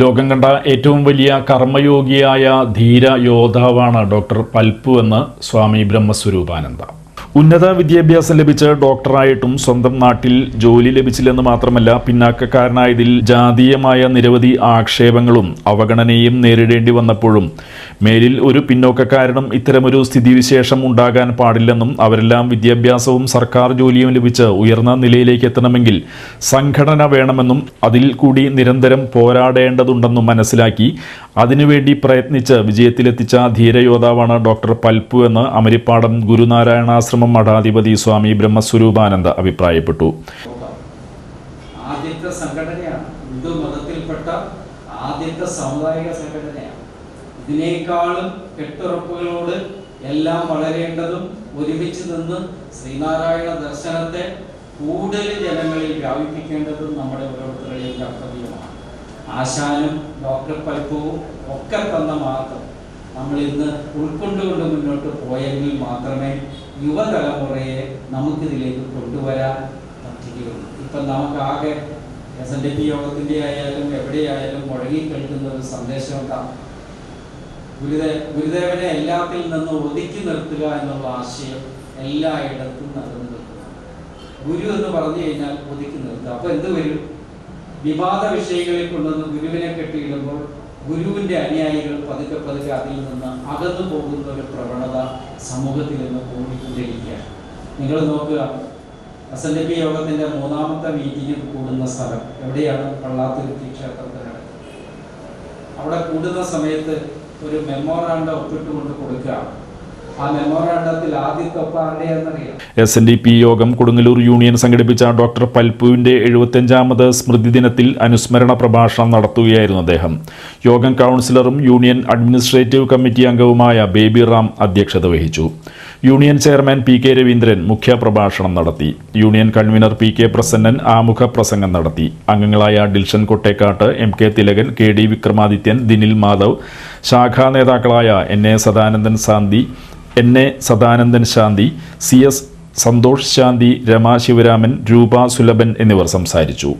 ലോകം കണ്ട ഏറ്റവും വലിയ കർമ്മയോഗിയായ ധീര യോദ്ധാവാണ് ഡോക്ടർ പൽപ്പു എന്ന് സ്വാമി ബ്രഹ്മസ്വരൂപാനന്ദ. ഉന്നത വിദ്യാഭ്യാസം ലഭിച്ച ഡോക്ടറായിട്ടും സ്വന്തം നാട്ടിൽ ജോലി ലഭിച്ചില്ലെന്ന് മാത്രമല്ല പിന്നാക്കക്കാരനായതിൽ ജാതീയമായ നിരവധി ആക്ഷേപങ്ങളും അവഗണനയും നേരിടേണ്ടി വന്നപ്പോഴും മേലിൽ ഒരു പിന്നോക്കക്കാരനും ഇത്തരമൊരു സ്ഥിതിവിശേഷം ഉണ്ടാകാൻ പാടില്ലെന്നും അവരെല്ലാം വിദ്യാഭ്യാസവും സർക്കാർ ജോലിയും ലഭിച്ച് ഉയർന്ന നിലയിലേക്ക് എത്തണമെങ്കിൽ സംഘടന വേണമെന്നും അതിൽ കൂടി നിരന്തരം പോരാടേണ്ടതുണ്ടെന്നും മനസ്സിലാക്കി അതിനുവേണ്ടി പ്രയത്നിച്ച് വിജയത്തിലെത്തിച്ച ധീരയോദ്ധാവാണ് ഡോക്ടർ പൽപ്പു എന്ന് അമരിപ്പാടം ഗുരുനാരായണാശ്രമം മഠാധിപതി സ്വാമി ബ്രഹ്മസ്വരൂപാനന്ദ അഭിപ്രായപ്പെട്ടു. ആദ്യത്തെ സംഘടനയാണ്. ഹിന്ദു മതത്തിൽപ്പെട്ട ആദ്യത്തെ സംഘടനയാണ്. ഇതിനേക്കാളും കെട്ടുറപ്പുകളോട് എല്ലാം വളരേണ്ടതും ഒരുമിച്ച് നിന്ന് ശ്രീനാരായണ ദർശനത്തെ കൂടുതൽ ജനങ്ങളിൽ വ്യാപിപ്പിക്കേണ്ടതും നമ്മുടെ ഓരോരുത്തരുടെയും കർത്തവ്യമാണ്. ആശാനും ഡോക്ടർ പൽപ്പവും ഒക്കെ തന്ന മാർഗം നമ്മൾ ഇന്ന് ഉൾക്കൊണ്ടുകൊണ്ട് മുന്നോട്ട് പോയെങ്കിൽ മാത്രമേ യുവതലമുറയെ നമുക്കിതിലേക്ക് കൊണ്ടുവരാൻ പറ്റുകയുള്ളൂ. ഇപ്പം നമുക്കാകെ എസ് എൻ ഡി പി യോഗത്തിന്റെ ആയാലും എവിടെയായാലും മുഴങ്ങി കേൾക്കുന്ന ഒരു സന്ദേശം ഉണ്ടാകും ഗുരുദേ ഗുരുദേവനെ എല്ലാത്തിൽ നിന്ന് ഒതുക്കി നിർത്തുക എന്നുള്ള ആശയം എല്ലായിടത്തും നടന്നു നിൽക്കുക ഗുരു എന്ന് പറഞ്ഞു കഴിഞ്ഞാൽ ഒതുക്കി നിർത്തുക. അപ്പൊ എന്ത് വരും? വിവാദ വിഷയങ്ങളിൽ കൊണ്ടുവന്ന് ഗുരുവിനെ കെട്ടിയിടുമ്പോൾ ഗുരുവിന്റെ അനുയായികൾ പതുക്കെ പതുക്കെ അതിൽ നിന്ന് അകന്നു പോകുന്ന ഒരു പ്രവണത സമൂഹത്തിൽ നിന്ന് കൂടിക്കൊണ്ടിരിക്കുകയാണ് നിങ്ങൾ നോക്കുക എസ് എൻ ഡി പി യോഗത്തിന്റെ മൂന്നാമത്തെ മീറ്റിംഗിൽ കൂടുന്ന സ്ഥലം എവിടെയാണ്? പള്ളാത്തുരുത്തി ക്ഷേത്രത്തിലാണ്. അവിടെ കൂടുന്ന സമയത്ത് ഒരു മെമ്മോറാണ്ടം ഒപ്പിട്ടുകൊണ്ട് കൊടുക്കുക എസ് എൻ ഡി പി യോഗം കൊടുങ്ങല്ലൂർ യൂണിയൻ സംഘടിപ്പിച്ച ഡോക്ടർ പൽപ്പുവിന്റെ എഴുപത്തിയഞ്ചാമത് സ്മൃതി ദിനത്തിൽ അനുസ്മരണ പ്രഭാഷണം നടത്തുകയായിരുന്നു അദ്ദേഹം. യോഗം കൗൺസിലറും യൂണിയൻ അഡ്മിനിസ്ട്രേറ്റീവ് കമ്മിറ്റി അംഗവുമായ ബേബി റാം അധ്യക്ഷത വഹിച്ചു. Union chairman P K Raveendran മുഖ്യപ്രഭാഷണം നടത്തി. Union convener P K Prasannan ആമുഖ പ്രസംഗം നടത്തി. അംഗങ്ങളായ Dilshan Kottekkat M K Thilakan K D Vikramadithyan Dinil Madhav ശാഖാ നേതാക്കളായ N A Sadanandan Shanthi N A Sadanandan Shanthi C S Santhosh Shanthi Rama Sivaraman Roopa Sulabhan എന്നിവർ സംസാരിച്ചു.